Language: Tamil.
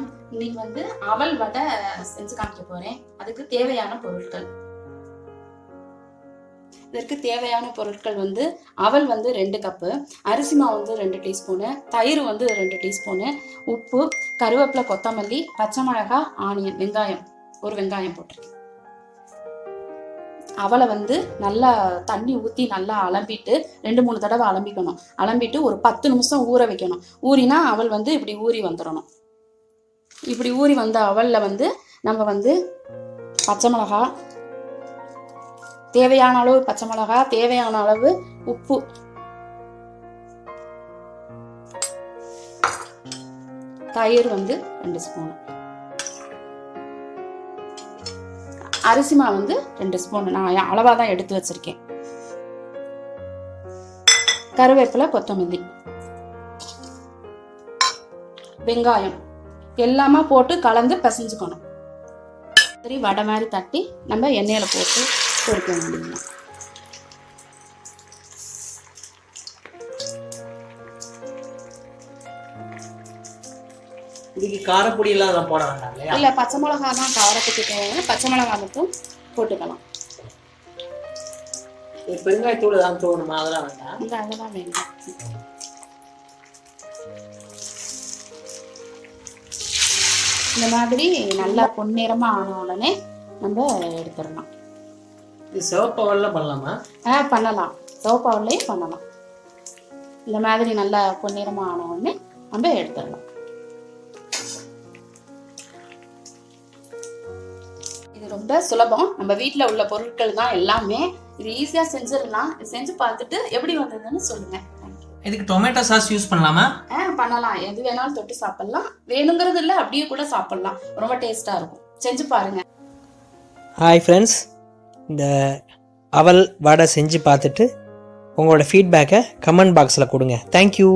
வணக்கம் இன்னைக்கு வந்து அவல் வடை செஞ்சு காமிக்க போறேன். அதுக்கு தேவையான பொருட்கள். இதற்கு தேவையான பொருட்கள் வந்து அவல் வந்து ரெண்டு கப்பு அரிசி மாவு வந்து ரெண்டு டீஸ்பூனு தயிர் வந்து ரெண்டு டீஸ்பூனு உப்பு கருவேப்பிலை கொத்தமல்லி பச்சை மிளகாய் ஆனியன் வெங்காயம். ஒரு வெங்காயம் போட்டிருக்கேன். அவலை வந்து நல்லா தண்ணி ஊற்றி நல்லா அலம்பிட்டு ரெண்டு மூணு தடவை அலம்பிக்கணும். அலம்பிட்டு ஒரு பத்து நிமிஷம் ஊற வைக்கணும். ஊறினா அவள் வந்து இப்படி ஊறி வந்துடணும். இப்படி ஊறி வந்த அவலில் வந்து நம்ம வந்து பச்சை மிளகா தேவையான அளவு பச்சை மிளகா தேவையான அளவு உப்பு. தயிர் வந்து ரெண்டு ஸ்பூன் அரிசி மாவு வந்து ரெண்டு ஸ்பூன் நான் அளவாக தான் எடுத்து வச்சிருக்கேன். கருவேப்பிலை கொத்தமல்லி. வெங்காயம். எல்லாமே போட்டு கலந்து பிசைஞ்சுக்கணும். சரி வடை மாதிரி தட்டி நம்ம எண்ணெயில போட்டு பொரிக்க வேண்டியது இதுக்கு காரப்பொடி எல்லாம் போட வேண்டாம் இல்ல பச்சை மிளகா தான் காரத்துக்கு தேவையான பச்சை மிளகா மட்டும் போட்டுக்கலாம். பெருங்காயத்தூள் ஏதாவது தூவணுமா அதெல்லாம் வேண்டாம். அதெல்லாம் வேண்டாம். இந்த மாதிரி நல்லா பொன்னிறமா ஆன உடனே நம்ம எடுத்துடலாம். இது சிவப்பவல்ல பண்ணலாமா? ஆ பண்ணலாம். சோப்பாவிலையும் பண்ணலாம். இந்த மாதிரி நல்லா பொன்னிறமா ஆன உடனே நம்ம எடுத்துடலாம். இது ரொம்ப சுலபம். நம்ம வீட்டில் உள்ள பொருட்கள் தான் எல்லாமே. இது ஈஸியாக செஞ்சிடலாம். செஞ்சு பார்த்துட்டு எப்படி வந்ததுன்னு சொல்லுங்க. Thank you. இதுக்கு டொமேட்டோ சாஸ் யூஸ் பண்ணலாமா? ஆ பண்ணலாம். எது வேணாலும் தொட்டு சாப்பிடலாம். வேணுங்கிறது இல்லை அப்படியே கூட சாப்பிடலாம். ரொம்ப டேஸ்டா இருக்கும். செஞ்சு பாருங்க. ஹாய் ஃப்ரெண்ட்ஸ் இந்த அவல் வடை செஞ்சு பார்த்துட்டு உங்களோட ஃபீட்பேக்கை கமெண்ட் பாக்ஸில் கொடுங்க. தேங்க்யூ